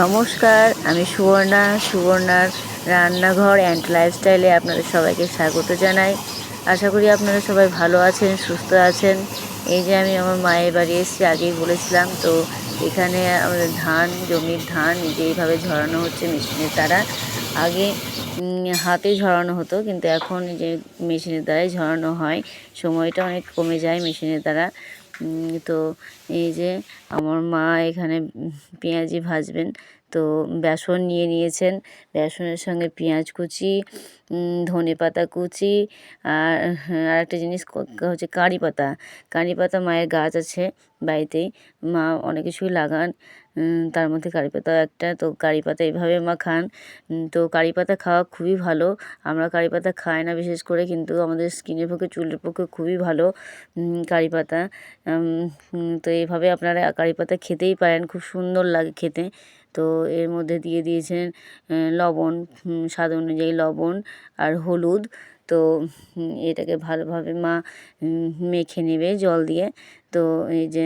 নমস্কার, আমি সুবর্ণা। সুবর্ণার রান্নাঘর অ্যান্ড লাইফস্টাইলে আপনাদের সবাইকে স্বাগত জানাই। আশা করি আপনারা সবাই ভালো আছেন, সুস্থ আছেন। এই যে আমি আমার মায়ের বাড়ি এসেছি, আগেই বলেছিলাম, তো এখানে আমাদের ধান, জমির ধান যেইভাবে ঝরানো হচ্ছে মেশিনের দ্বারা। আগে হাতে ঝরানো হতো, কিন্তু এখন যে মেশিনের দ্বারাই ঝরানো হয়। সময়টা অনেক কমে যায় মেশিনের দ্বারা। তো এই যে আমার মা এখানে পেঁয়াজি ভাজবেন। তো বেসন নিয়ে নিয়েছেন। বেসনের সঙ্গে পেঁয়াজ কুচি ধনে পাতা কুচি আর হ্যাঁ, আর একটা জিনিস হচ্ছে কারি পাতা। কারি পাতা মায়ের গাছ আছে বাড়িতেই। মা অনেক কিছুই লাগান তার মধ্যে কারি পাতা একটা। তো কারি পাতা এইভাবে মা খান। তো কারি পাতা খাওয়া খুবই ভালো। আমরা কারি পাতা খাই না বিশেষ করে কিন্তু আমাদের স্কিনের পক্ষে চুলের পক্ষে খুবই ভালো কারি পাতা। তো এইভাবে আপনারা কারি পাতা খেতেই পারেন। খুব সুন্দর লাগে খেতে। তো এর মধ্যে দিয়ে দিয়েছেন লবণ স্বাদ অনুযায়ী লবণ আর হলুদ। তো এটাকে ভালোভাবে মা মেখে নেবে জল দিয়ে। তো এই যে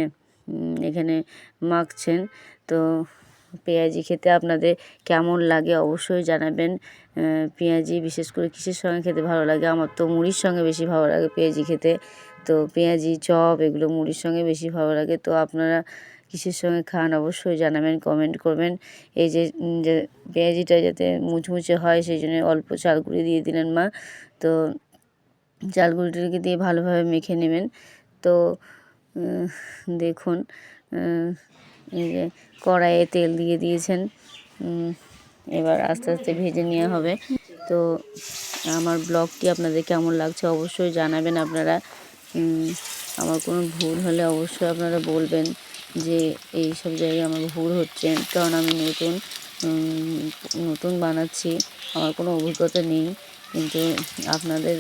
এখানে মাখছেন। তো পেঁয়াজি খেতে আপনাদের কেমন লাগে অবশ্যই জানাবেন। পেঁয়াজি বিশেষ করে কিসের সঙ্গে খেতে ভালো লাগে? আমার তো মুড়ির সঙ্গে বেশি ভালো লাগে পেঁয়াজি খেতে। তো পেঁয়াজি, চপ এগুলো মুড়ির সঙ্গে বেশি ভালো লাগে। তো আপনারা কিসের সঙ্গে খান অবশ্যই জানাবেন কমেন্ট করবেন। এই যে পেঁয়াজিটা যাতে মুচমুচে হয়, সেই জন্য অল্প চাল গুঁড়ি দিয়ে দিলেন মা। তো চাল গুঁড়িটাকে দিয়ে ভালোভাবে মেখে নেবেন। তো দেখুন এই যে কড়াইয়ে তেল দিয়ে দিয়েছেন। এবার আস্তে আস্তে ভেজে নেওয়া হবে। তো আমার ব্লগটি আপনাদের কেমন লাগছে অবশ্যই জানাবেন আপনারা। আমার কোনো ভুল হলে অবশ্যই আপনারা বলবেন। যে এই সব জায়গায় আমার ভুল হচ্ছে, কারণ আমি নতুন নতুন বানাচ্ছি, আমার কোনো অভিজ্ঞতা নেই। কিন্তু আপনাদের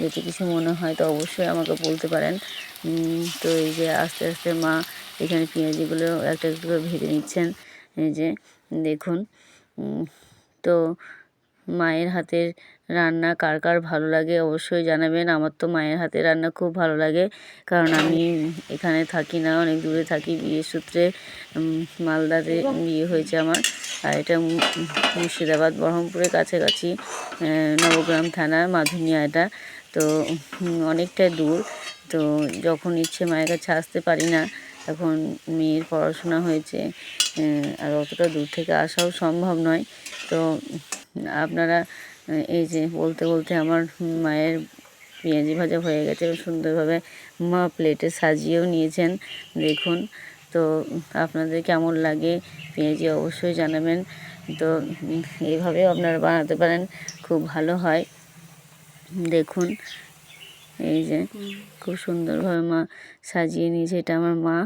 যদি কিছু মনে হয় তো অবশ্যই আমাকে বলতে পারেন। তো এই যে আস্তে আস্তে মা এখানে পেঁয়াজিগুলো একটা একটু করে ভেজে নিচ্ছেন। এই যে দেখুন তো মায়ের হাতের রান্না কার কার ভালো লাগে অবশ্যই জানাবেন। আমার তো মায়ের হাতের রান্না খুব ভালো লাগে। কারণ আমি এখানে থাকি না, অনেক দূরে থাকি বিয়ের সূত্রে। মালদাতে বিয়ে হয়েছে আমার। আর এটা মুর্শিদাবাদ, বহরমপুরের কাছাকাছি নবগ্রাম থানা, মাধুনিয়া এটা। তো অনেকটাই দূর। তো, যখন ইচ্ছে মায়ের কাছে আসতে পারি না এখন মেয়ের পড়াশোনা হয়েছে। আর অতটা দূর থেকে আসাও সম্ভব নয়। তো আপনারা এই যে বলতে বলতে আমার মায়ের পেঁয়াজি ভাজা হয়ে গেছে সুন্দরভাবে মা প্লেটে সাজিয়েও নিয়েছেন, দেখুন। তো আপনাদের কেমন লাগে পেঁয়াজি অবশ্যই জানাবেন। তো এইভাবেও আপনারা বানাতে পারেন, খুব ভালো হয়। দেখুন, এই যে খুব সুন্দরভাবে মা সাজিয়ে নিয়েছে, এটা আমার মা।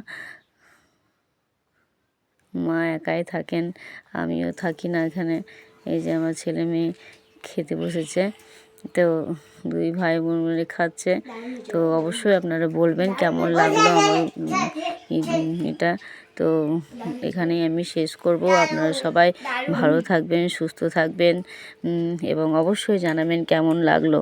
মা একাই থাকেন, আমিও থাকি না এখানে। এই যে আমার ছেলে মেয়ে খেতে বসেছে, তো দুই ভাই বোন মিলে খাচ্ছে। তো অবশ্যই আপনারা বলবেন কেমন লাগল আমার এটা। তো এখানেই আমি শেষ করব। আপনারা সবাই ভালো থাকবেন, সুস্থ থাকবেন এবং অবশ্যই জানাবেন কেমন লাগল।